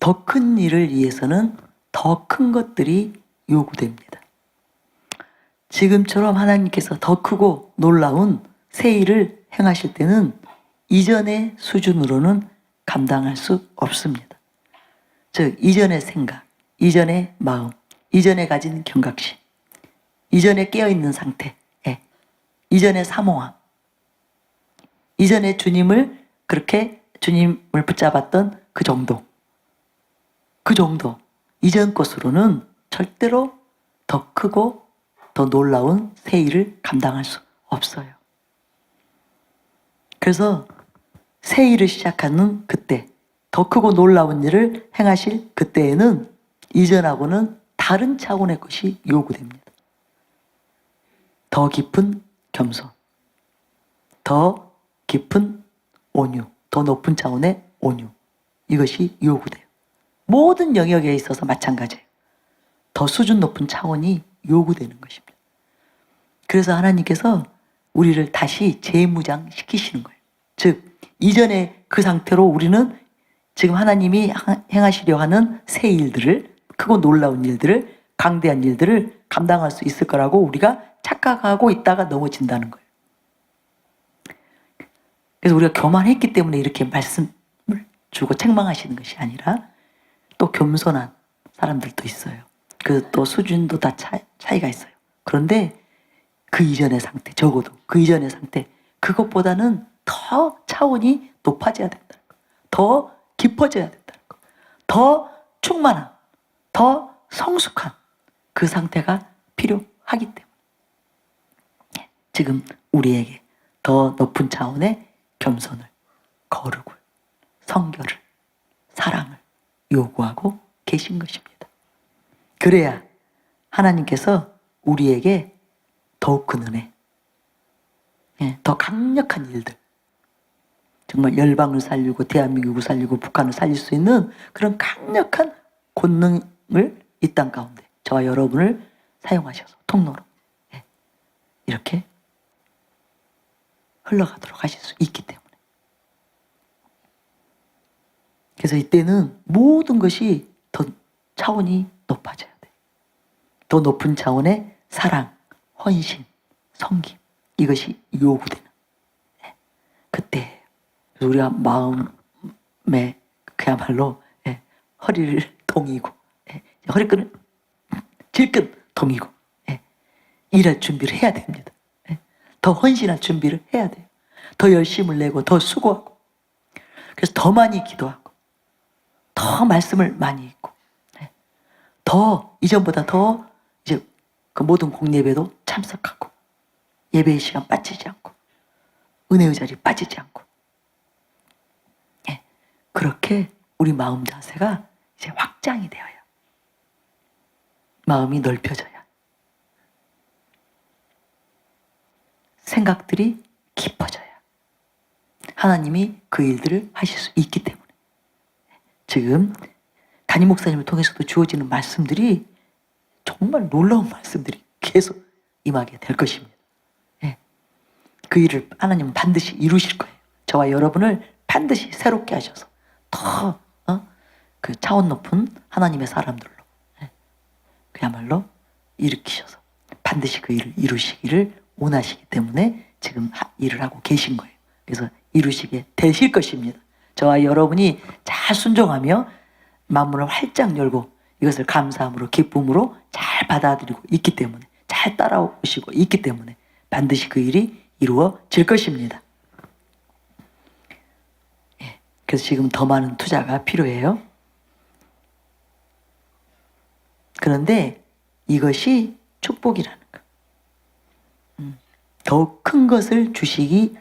더 큰 일을 위해서는 더 큰 것들이 요구됩니다. 지금처럼 하나님께서 더 크고 놀라운 새 일을 행하실 때는 이전의 수준으로는 감당할 수 없습니다. 즉, 이전의 생각, 이전의 마음, 이전에 가진 경각심, 이전에 깨어있는 상태, 예. 이전의 사모함, 이전에 주님을 그렇게 주님을 붙잡았던 그 정도, 그 정도, 이전 것으로는 절대로 더 크고 더 놀라운 새 일을 감당할 수 없어요. 그래서 새 일을 시작하는 그때, 더 크고 놀라운 일을 행하실 그때에는 이전하고는 다른 차원의 것이 요구됩니다. 더 깊은 겸손, 더 깊은 온유, 더 높은 차원의 온유. 이것이 요구돼요. 모든 영역에 있어서 마찬가지예요. 더 수준 높은 차원이 요구되는 것입니다. 그래서 하나님께서 우리를 다시 재무장 시키시는 거예요. 즉, 이전에 그 상태로 우리는 지금 하나님이 행하시려 하는 새 일들을, 크고 놀라운 일들을, 강대한 일들을 감당할 수 있을 거라고 우리가 착각하고 있다가 넘어진다는 거예요. 그래서 우리가 교만했기 때문에 이렇게 말씀을 주고 책망하시는 것이 아니라 또 겸손한 사람들도 있어요. 그 또 수준도 다 차, 차이가 있어요. 그런데 그 이전의 상태, 적어도 그 이전의 상태, 그것보다는 더 차원이 높아져야 된다는 거. 더 깊어져야 된다는 거. 더 충만한, 더 성숙한 그 상태가 필요하기 때문에. 예, 지금 우리에게 더 높은 차원의 겸손을, 거룩을, 성결을, 요구하고 계신 것입니다. 그래야 하나님께서 우리에게 더욱 큰 은혜, 예, 더 강력한 일들, 정말 열방을 살리고 대한민국을 살리고 북한을 살릴 수 있는 그런 강력한 권능을 이 땅 가운데 저와 여러분을 사용하셔서 통로로 예, 이렇게 흘러가도록 하실 수 있기 때문에. 그래서 이때는 모든 것이 더 차원이 높아져야 돼. 더 높은 차원의 사랑, 헌신, 섬김 이것이 요구되는 예, 그때 우리가 마음에 그야말로 예, 허리를 동이고 예, 허리끈을 질끈 동이고 예, 일할 준비를 해야 됩니다. 예, 더 헌신할 준비를 해야 돼요. 더 열심을 내고 더 수고하고 그래서 더 많이 기도하고 더 말씀을 많이 읽고 예, 더 이전보다 더 이제 그 모든 공예배도 참석하고 예배의 시간 빠지지 않고 은혜의 자리 빠지지 않고 예, 그렇게 우리 마음 자세가 이제 확장이 되어요. 마음이 넓혀져야 생각들이 깊어져야 하나님이 그 일들을 하실 수 있기 때문에 지금 담임 목사님을 통해서도 주어지는 말씀들이 정말 놀라운 말씀들이 계속 임하게 될 것입니다. 예. 그 일을 하나님은 반드시 이루실 거예요. 저와 여러분을 반드시 새롭게 하셔서 더, 어? 그 차원 높은 하나님의 사람들로, 예. 그야말로 일으키셔서 반드시 그 일을 이루시기를 원하시기 때문에 지금 하- 일을 하고 계신 거예요. 그래서 이루시게 되실 것입니다. 저와 여러분이 잘 순종하며 마음을 활짝 열고 이것을 감사함으로 기쁨으로 잘 받아들이고 있기 때문에 잘 따라오시고 있기 때문에 반드시 그 일이 이루어질 것입니다. 예, 그래서 지금 더 많은 투자가 필요해요. 그런데 이것이 축복이라는 거. 음, 더욱 큰 것을 주시기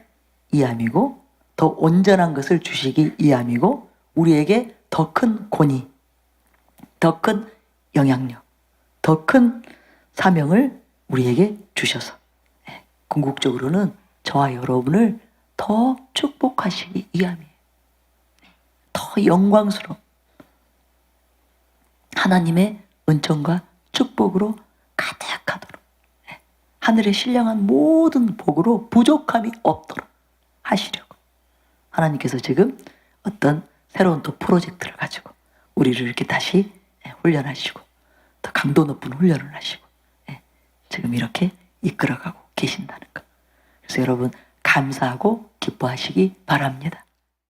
이함이고 더 온전한 것을 주시기 이함이고 우리에게 더 큰 권위, 더 큰 영향력, 더 큰 사명을 우리에게 주셔서 예, 궁극적으로는 저와 여러분을 더 축복하시기 위함이에요. 더 영광스러운 하나님의 은총과 축복으로 가득하도록 예, 하늘의 신령한 모든 복으로 부족함이 없도록 하시려고 하나님께서 지금 어떤 새로운 또 프로젝트를 가지고 우리를 이렇게 다시 예, 훈련하시고 더 강도 높은 훈련을 하시고 예, 지금 이렇게 이끌어가고 계신다는 거. 그래서 여러분 감사하고 기뻐하시기 바랍니다.